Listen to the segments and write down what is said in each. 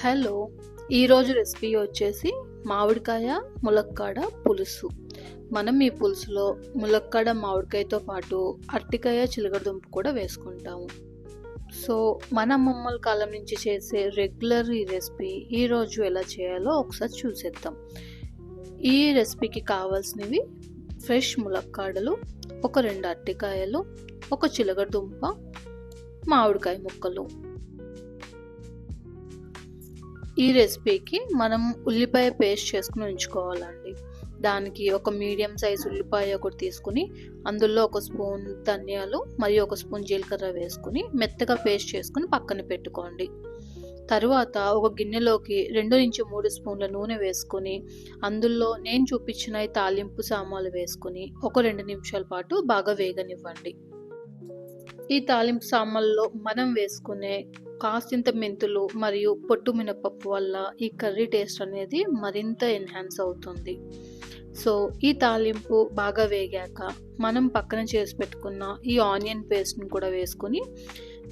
Hello ఈరోజు recipe వచ్చేసి మామిడికాయ ములక్కాడ పులుసు. మనం ఈ పులుసులో ములక్కాడ మామిడికాయతో పాటు అరటికాయ చిలకడదుంప కూడా వేసుకుంటాము. సో మన అమ్మమ్మల కాలం నుంచి చేసే రెగ్యులర్ ఈ రెసిపీ ఈరోజు ఎలా చేయాలో ఒకసారి చూసేద్దాం. ఈ రెసిపీకి కావాల్సినవి ఫ్రెష్ ములక్కాడలు ఒక రెండు అరటికాయలు ఒక చిలకడదుంప మామిడికాయ ముక్కలు ఈ రెసిపీకి మనం ఉల్లిపాయ పేస్ట్ చేసుకుని ఉంచుకోవాలండి. దానికి ఒక మీడియం సైజ్ ఉల్లిపాయ ఒకటి తీసుకుని అందులో ఒక స్పూన్ ధనియాలు మరియు ఒక స్పూన్ జీలకర్ర వేసుకుని మెత్తగా పేస్ట్ చేసుకుని పక్కన పెట్టుకోండి. తరువాత ఒక గిన్నెలోకి రెండు నుంచి మూడు స్పూన్ల నూనె వేసుకొని అందులో నేను చూపించిన తాలింపు సామాన్లు వేసుకుని ఒక రెండు నిమిషాల పాటు బాగా వేగనివ్వండి. ఈ తాలింపు సామాన్లో మనం వేసుకునే కాసింత మెంతులు మరియు పొట్టు మినపప్పు వల్ల ఈ కర్రీ టేస్ట్ అనేది మరింత ఎన్హాన్స్ అవుతుంది. సో ఈ తాలింపు బాగా వేగాక మనం పక్కన చేసి పెట్టుకున్న ఈ ఆనియన్ పేస్ట్ని కూడా వేసుకొని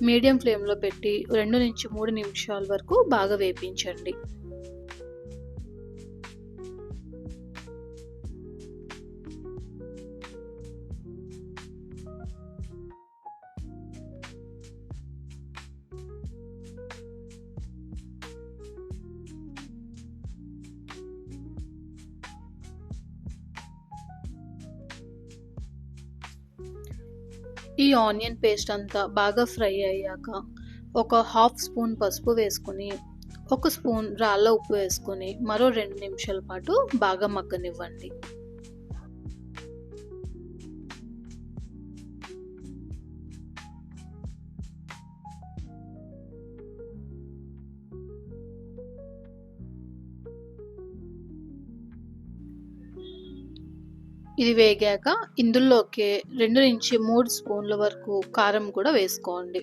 మీడియం ఫ్లేమ్లో పెట్టి రెండు నుంచి మూడు నిమిషాల వరకు బాగా వేపించండి. ఈ ఆనియన్ పేస్ట్ అంతా బాగా ఫ్రై అయ్యాక ఒక హాఫ్ స్పూన్ పసుపు వేసుకుని ఒక స్పూన్ రాళ్ళ ఉప్పు వేసుకొని మరో రెండు నిమిషాల పాటు బాగా మగ్గనివ్వండి. ఇది వేగాక ఇందులోకి రెండు నుంచి మూడు స్పూన్ల వరకు కారం కూడా వేసుకోండి.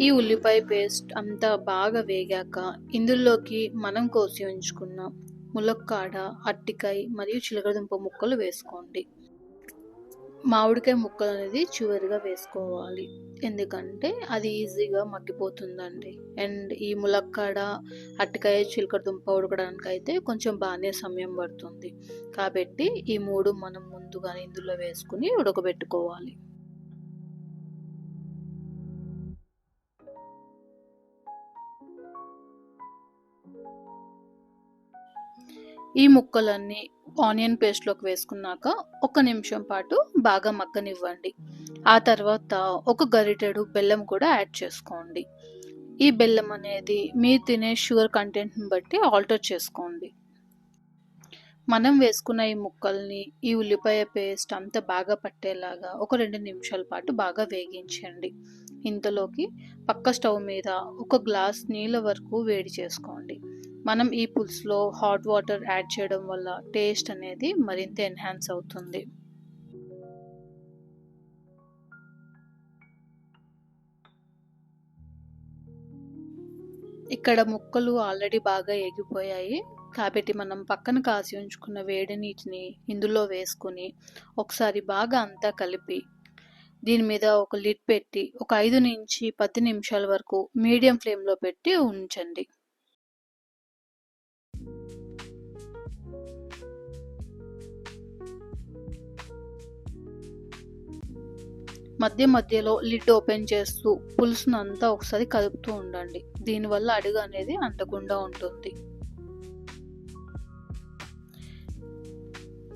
ఈ ఉల్లిపాయ పేస్ట్ అంతా బాగా వేగాక ఇందులోకి మనం కోసి ఉంచుకున్న ములక్కాడ అట్టికాయ మరియు చిలకడదుంప ముక్కలు వేసుకోండి. మామిడికాయ ముక్కలు అనేది చివరిగా వేసుకోవాలి. ఎందుకంటే అది ఈజీగా మగ్గిపోతుందండి. అండ్ ఈ ములక్కాడ అట్టికాయ చిలకడదుంప ఉడకడానికి అయితే కొంచెం బాగానే సమయం పడుతుంది. కాబట్టి ఈ మూడు మనం ముందుగా ఇందులో వేసుకుని ఉడకబెట్టుకోవాలి. ఈ ముక్కలన్నీ ఆనియన్ పేస్ట్లోకి వేసుకున్నాక ఒక నిమిషం పాటు బాగా మగ్గనివ్వండి. ఆ తర్వాత ఒక గరిటెడు బెల్లం కూడా యాడ్ చేసుకోండి. ఈ బెల్లం అనేది మీరు తినే షుగర్ కంటెంట్ని బట్టి ఆల్టర్ చేసుకోండి. మనం వేసుకున్న ఈ ముక్కల్ని ఈ ఉల్లిపాయ పేస్ట్ అంతా బాగా పట్టేలాగా ఒక రెండు నిమిషాల పాటు బాగా వేగించండి. ఇంతలోకి పక్క స్టవ్ మీద ఒక గ్లాస్ నీళ్ళ వరకు వేడి చేసుకోండి. మనం ఈ పులుసులో హాట్ వాటర్ యాడ్ చేయడం వల్ల టేస్ట్ అనేది మరింత ఎన్హాన్స్ అవుతుంది. ఇక్కడ ముక్కలు ఆల్రెడీ బాగా ఎగిపోయాయి కాబట్టి మనం పక్కన కాసి ఉంచుకున్న వేడి నీటిని ఇందులో వేసుకుని ఒకసారి బాగా అంతా కలిపి దీని మీద ఒక లిడ్ పెట్టి ఒక ఐదు నుంచి పది నిమిషాల వరకు మీడియం ఫ్లేమ్లో పెట్టి ఉంచండి. మధ్య మధ్యలో లిడ్ ఓపెన్ చేస్తూ పులుసును అంతా ఒకసారి కలుపుతూ ఉండండి. దీనివల్ల అడుగు అనేది అంటకుండా ఉంటుంది.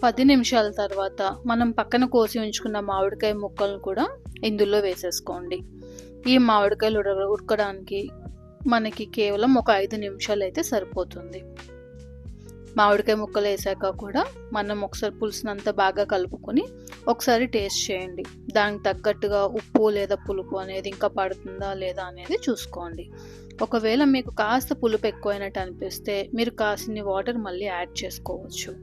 పది నిమిషాల తర్వాత మనం పక్కన కోసి ఉంచుకున్న మామిడికాయ ముక్కలను కూడా ఇందులో వేసేసుకోండి. ఈ మామిడికాయలు ఉడ ఉడకడానికి మనకి కేవలం ఒక ఐదు నిమిషాలు అయితే సరిపోతుంది. మామిడికాయ ముక్కలు వేసాక కూడా మనం ఒకసారి పులుసునంతా బాగా కలుపుకొని ఒకసారి టేస్ట్ చేయండి. దానికి తగ్గట్టుగా ఉప్పు లేదా పులుపు అనేది ఇంకా పడుతుందా లేదా అనేది చూసుకోండి. ఒకవేళ మీకు కాస్త పులుపు ఎక్కువైనట్టు అనిపిస్తే మీరు కాసిన్ని వాటర్ మళ్ళీ యాడ్ చేసుకోవచ్చు.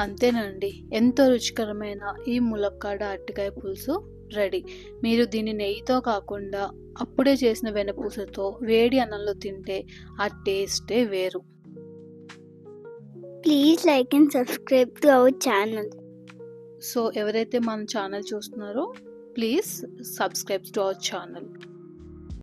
అంతేనండి. ఎంతో రుచికరమైన ఈ ములక్కాడ అరటికాయ పులుసు రెడీ. మీరు దీన్ని నెయ్యితో కాకుండా అప్పుడే చేసిన వెనపూసతో వేడి అన్నంలో తింటే ఆ టేస్టే వేరు. Please like and subscribe to our channel. So ఎవరైతే మన ఛానల్ చూస్తున్నారో please subscribe to our channel.